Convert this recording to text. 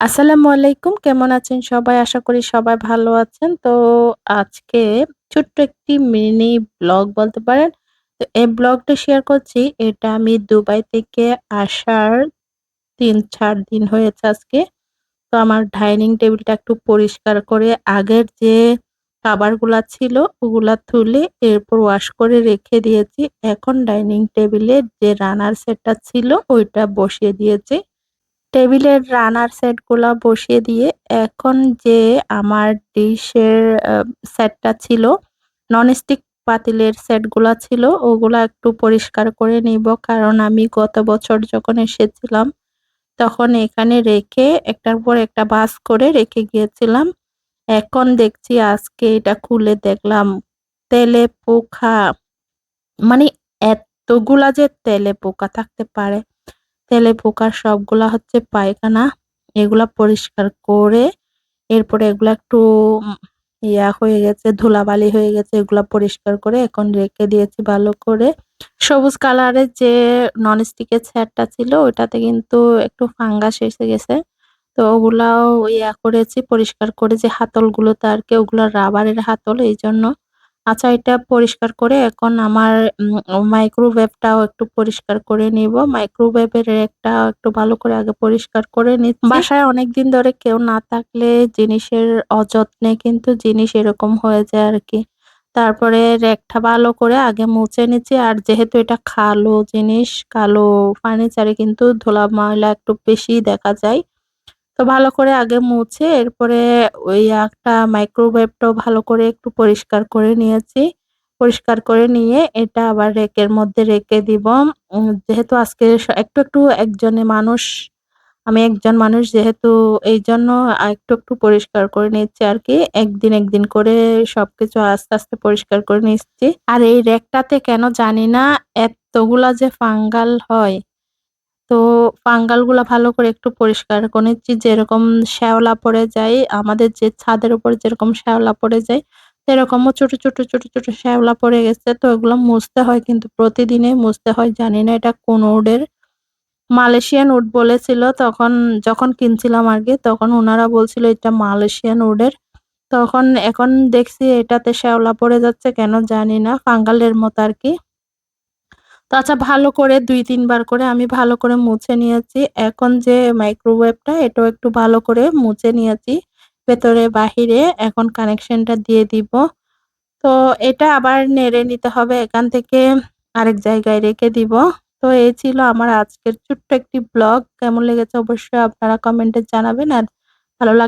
আসসালামু আলাইকুম। কেমন আছেন সবাই? আশা করি সবাই ভালো আছেন। তো আজকে ছোট্ট একটি মিনি ব্লগ বলতে পারেন। তো এই ব্লগটা শেয়ার করছি। এটা আমি দুবাই থেকে আসার ৩-৪ দিন হয়েছে আজকে। তো আমার ডাইনিং টেবিলটা একটু পরিষ্কার করে আগের যে খাবারগুলা ছিল, ওগুলা তুলে এরপর ওয়াশ করে রেখে দিয়েছি। এখন ডাইনিং টেবিলে যে রানার সেটটা ছিল, ওইটা বসিয়ে দিয়েছি। টেবিলের রানার সেটগুলা বসিয়ে দিয়ে এখন যে আমার ডিশের সেটটা ছিল, ননস্টিক পাতিলের সেটগুলা ছিল ওগুলা একটু পরিষ্কার করে নিব। কারণ আমি গত বছর যখন এসেছিলাম তখন এখানে রেখে একটার পর একটা বাস করে রেখে গিয়েছিলাম। এখন দেখছি আজকে এটা খুলে দেখলাম তেলে পোকা মানে এতগুলা যে তেলে পোকা থাকতে পারে। তেলে পোকার সবগুলা হচ্ছে পায়খানা। এগুলা পরিষ্কার করে এরপরে এগুলা একটু ইয়া হয়ে গেছে, ধুলাবালি হয়ে গেছে, এগুলা পরিষ্কার করে এখন রেখে দিয়েছি ভালো করে। সবুজ কালারের যে ননস্টিকের সেটটা ছিল ওটাতে কিন্তু একটু ফাঙ্গাস এসে গেছে। তো ওগুলাও ইয়া করেছি, পরিষ্কার করে যে হাতলগুলোতে আরকি ওগুলা রাবারের হাতল, এইজন্য। আচ্ছা এটা পরিষ্কার করে এখন আমার মাইক্রোওয়েভটাও একটু পরিষ্কার করে নিব। মাইক্রোওয়েভের রেকটা একটু ভালো করে আগে পরিষ্কার করে নিচ্ছি। বাসায় অনেকদিন ধরে কেউ না থাকলে জিনিসের অযত্নে কিন্তু জিনিস এরকম হয়ে যায় আর কি তারপরে রেকটা ভালো করে আগে মুছে নিচ্ছি। আর যেহেতু এটা কালো জিনিস, কালো ফার্নিচারে কিন্তু ধুলা ময়লা একটু বেশি দেখা যায়। তো ভালো করে আগে মুছে এরপরে ওই একটা মাইক্রোওয়েভটাও ভালো করে একটু পরিষ্কার করে নিয়েছি। পরিষ্কার করে নিয়ে এটা আবার রেকের মধ্যে রেখে দিব। যেহেতু আজকে একটু, একটু একজনে মানুষ আমি একজন মানুষ যেহেতু এই জন্য একটু, একটু পরিষ্কার করে নিচ্ছি আর কি একদিন, একদিন করে সবকিছু আস্তে, আস্তে পরিষ্কার করে নিচ্ছি। আর এই রেকটাতে কেন জানি না এতগুলা যে ফাঙ্গাল হয় তো ফাঙ্গালগুলা ভালো করে একটু পরিষ্কার করে নিচ্ছি। যেরকম শ্যাওলা পড়ে যায়, আমাদের যে ছাদের উপর যেরকম শ্যাওলা পড়ে যায়, সেরকমও ছোট, ছোট, ছোট, ছোট শ্যাওলা পড়ে গেছে। তো এগুলো মুছতে হয় কিন্তু প্রতিদিনে মুছতে হয়। জানি না এটা কোন উডের। মালয়েশিয়ান উড বলেছিল তখন যখন কিনছিলাম আরকি তখন উনারা বলছিল এটা মালয়েশিয়ান উডের। তখন এখন দেখছি এটাতে শ্যাওলা পড়ে যাচ্ছে কেন জানি না। ফাঙ্গালের মতো আরকি। তো আচ্ছা ভালো করে দুই, তিনবার করে আমি ভালো করে মুছে নিয়েছি। এখন যে মাইক্রোওয়েভটা এটাও একটু ভালো করে মুছে নিয়েছি। ভেতরে, বাহিরে এখন কানেকশনটা দিয়ে দিব। তো এটা আবার নেড়ে নিতে হবে। এখান থেকে আরেক জায়গায় রেখে দিব। তো এই ছিল আমার আজকের ছোট্ট একটি ব্লগ। কেমন লেগেছে অবশ্যই আপনারা কমেন্টে জানাবেন। আর ভালো